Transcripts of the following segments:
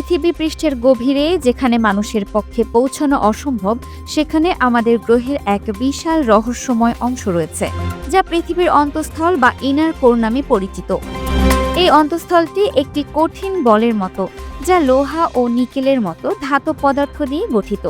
পৃথিবী পৃষ্ঠের গভীরে যেখানে মানুষের পক্ষে পৌঁছানো অসম্ভব, সেখানে আমাদের গ্রহের এক বিশাল রহস্যময় অংশ রয়েছে, যা পৃথিবীর অন্তঃস্থল বা ইনার কোর নামে পরিচিত। এই অন্তঃস্থলটি একটি কঠিন বলের মতো, যা লোহা ও নিকেলের মতো ধাতব পদার্থ দিয়ে গঠিত।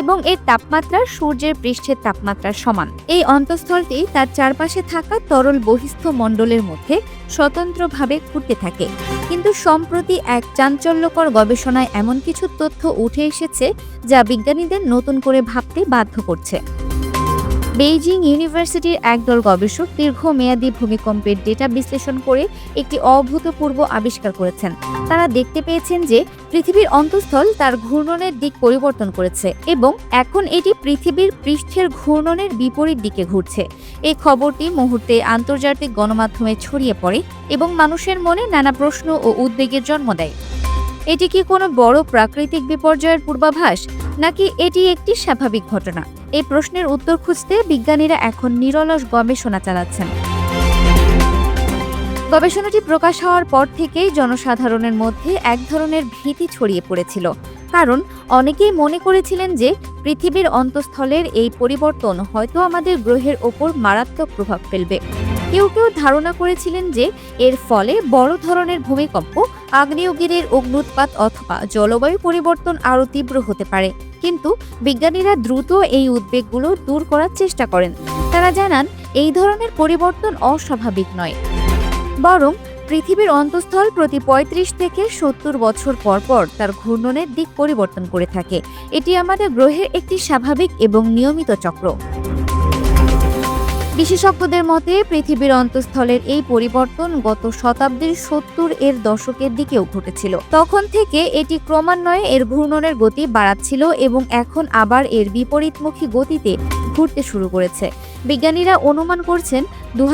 এবং এর তাপমাত্রা সূর্যের পৃষ্ঠের তাপমাত্রার সমান। এই অন্তঃস্থলটি তার চারপাশে থাকা তরল বহিস্থ মণ্ডলের মধ্যে স্বতন্ত্রভাবে ঘুরতে থাকে। কিন্তু সম্প্রতি এক চাঞ্চল্যকর গবেষণায় এমন কিছু তথ্য উঠে এসেছে যা বিজ্ঞানীদের নতুন করে ভাবতে বাধ্য করছে। বেইজিং ইউনিভার্সিটির একদল গবেষক দীর্ঘমেয়াদী ভূমিকম্পের ডেটা বিশ্লেষণ করে একটি অভূতপূর্ব আবিষ্কার করেছেন। তারা দেখতে পেয়েছেন যে পৃথিবীর অন্তঃস্থল তার ঘূর্ণনের দিক পরিবর্তন করেছে এবং এখন এটি পৃথিবীর পৃষ্ঠের ঘূর্ণনের বিপরীত দিকে ঘুরছে। এই খবরটি মুহূর্তে আন্তর্জাতিক গণমাধ্যমে ছড়িয়ে পড়ে এবং মানুষের মনে নানা প্রশ্ন ও উদ্বেগের জন্ম দেয়। এটি কি কোনো বড় প্রাকৃতিক বিপর্যয়ের পূর্বাভাস, নাকি এটি একটি স্বাভাবিক ঘটনা? এই প্রশ্নের উত্তর খুঁজতে বিজ্ঞানীরা এখন নিরলস গবেষণা চালাচ্ছেন। গবেষণাটি প্রকাশ হওয়ার পর থেকেই জনসাধারণের মধ্যে এক ধরনের ভীতি ছড়িয়ে পড়েছিল। কারণ অনেকেই মনে করেছিলেন যে পৃথিবীর অন্তঃস্থলের এই পরিবর্তন হয়তো আমাদের গ্রহের ওপর মারাত্মক প্রভাব ফেলবে। কেউ কেউ ধারণা করেছিলেন যে এর ফলে বড় ধরনের ভূমিকম্প, আগ্নেয়গিরির অগ্নুৎপাত অথবা জলবায়ু পরিবর্তন আরও তীব্র হতে পারে। কিন্তু বিজ্ঞানীরা দ্রুত এই উদ্বেগগুলো দূর করার চেষ্টা করেন। তারা জানান, এই ধরনের পরিবর্তন অস্বাভাবিক নয়। বরং পৃথিবীর অন্তঃস্থল প্রতি ৩৫ থেকে সত্তর বছর পর পর তার ঘূর্ণনের দিক পরিবর্তন করে থাকে। এটি আমাদের গ্রহের একটি স্বাভাবিক এবং নিয়মিত চক্র। বিশেষজ্ঞদের মতে, পৃথিবীর অন্তঃস্থলের এই পরিবর্তন গত শতাব্দীর সত্তর এর দশকের দিকেও ঘটেছিল। তখন থেকে এটি ক্রমান্বয়ে এর ঘূর্ণনের গতি বাড়াচ্ছিল এবং এখন আবার এর বিপরীতমুখী গতিতে ঘুরতে শুরু করেছে। বিজ্ঞানীরা অনুমান করছেন দু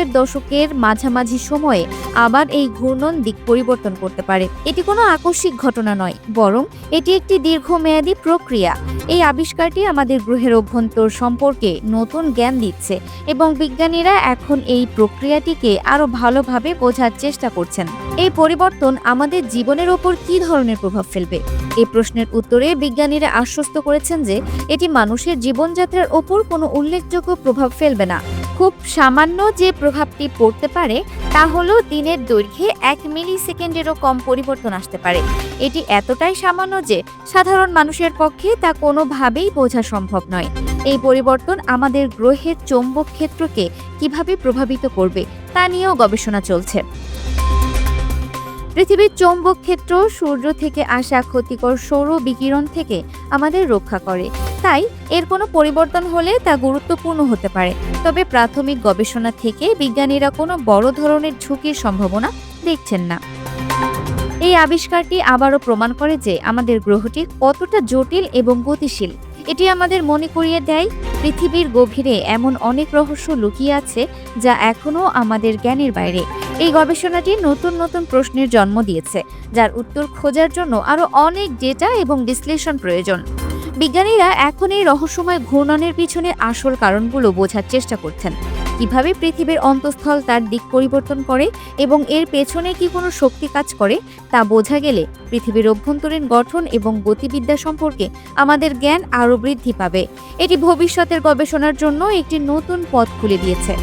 এর দশকের মাঝামাঝি সময়ে আবার এই ঘূর্ণন দিক পরিবর্তন করতে পারে। এটি কোনো আকস্মিক ঘটনা নয়, বরং এটি একটি দীর্ঘমেয়াদী প্রক্রিয়া। এই আবিষ্কারটি আমাদের গ্রহের অভ্যন্তর সম্পর্কে নতুন জ্ঞান দিচ্ছে এবং বিজ্ঞানীরা এখন এই প্রক্রিয়াটিকে আরও ভালোভাবে বোঝার চেষ্টা করছেন। এই পরিবর্তন আমাদের জীবনের ওপর কী ধরনের প্রভাব ফেলবে? এই প্রশ্নের উত্তরে বিজ্ঞানীরা আশ্বস্ত করেছেন যে এটি মানুষের জীবনযাত্রার ওপর কোনো উল্লেখযোগ্য প্রভাব ফেলবে না। খুব সামান্য যে প্রভাবটি পড়তে পারে, তা হলো দিনের দৈর্ঘ্যে এক মিলি সেকেন্ডেরও কম পরিবর্তন আসতে পারে। এটি এতটাই সামান্য যে সাধারণ মানুষের পক্ষে তা কোনোভাবেই বোঝা সম্ভব নয়। এই পরিবর্তন আমাদের গ্রহের চৌম্বক ক্ষেত্রকে কীভাবে প্রভাবিত করবে, তা নিয়েও গবেষণা চলছে। পৃথিবীর চৌম্বক ক্ষেত্র সূর্য থেকে আসা ক্ষতিকর সৌর বিকিরণ থেকে আমাদের রক্ষা করে। তাই এর কোনো পরিবর্তন হলে তা গুরুত্বপূর্ণ হতে পারে। তবে প্রাথমিক গবেষণা থেকে বিজ্ঞানীরা কোনো বড় ধরনের ঝুঁকির সম্ভাবনা দেখছেন না। এই আবিষ্কারটি আবারও প্রমাণ করে যে আমাদের গ্রহটি কতটা জটিল এবং গতিশীল। এটি আমাদের মনে করিয়ে দেয়, পৃথিবীর গভীরে এমন অনেক রহস্য লুকিয়ে আছে যা এখনও আমাদের জ্ঞানের বাইরে। এই গবেষণাটি নতুন নতুন প্রশ্নের জন্ম দিয়েছে, যার উত্তর খোঁজার জন্য আরও অনেক ডেটা এবং বিশ্লেষণ প্রয়োজন। বিজ্ঞানীরা এখন এই রহস্যময় ঘূর্ণনের পিছনে আসল কারণগুলো বোঝার চেষ্টা করছেন। কীভাবে পৃথিবীর অন্তঃস্থল তার দিক পরিবর্তন করে এবং এর পেছনে কি কোনো শক্তি কাজ করে, তা বোঝা গেলে পৃথিবীর অভ্যন্তরীণ গঠন এবং গতিবিদ্যা সম্পর্কে আমাদের জ্ঞান আরও বৃদ্ধি পাবে। এটি ভবিষ্যতের গবেষণার জন্য একটি নতুন পথ খুলে দিয়েছে।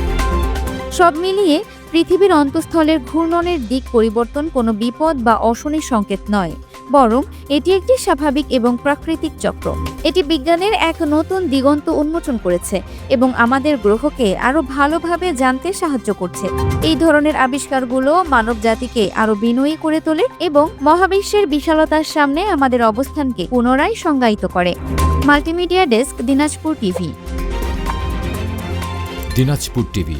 সব মিলিয়ে পৃথিবীর অন্তঃস্থলের ঘূর্ণনের দিক পরিবর্তন কোনো বিপদ বা অশনির সংকেত নয়, বরং এটি একটি স্বাভাবিক এবং প্রাকৃতিক চক্র। এটি বিজ্ঞানের এক নতুন দিগন্ত উন্মোচন করেছে এবং আমাদের গ্রহকে আরও ভালোভাবে জানতে সাহায্য করছে। এই ধরনের আবিষ্কারগুলো মানব জাতিকে আরও বিনয়ী করে তোলে এবং মহাবিশ্বের বিশালতার সামনে আমাদের অবস্থানকে পুনরায় সংজ্ঞায়িত করে। Multimedia desk, Dinajpur TV. Dinajpur TV.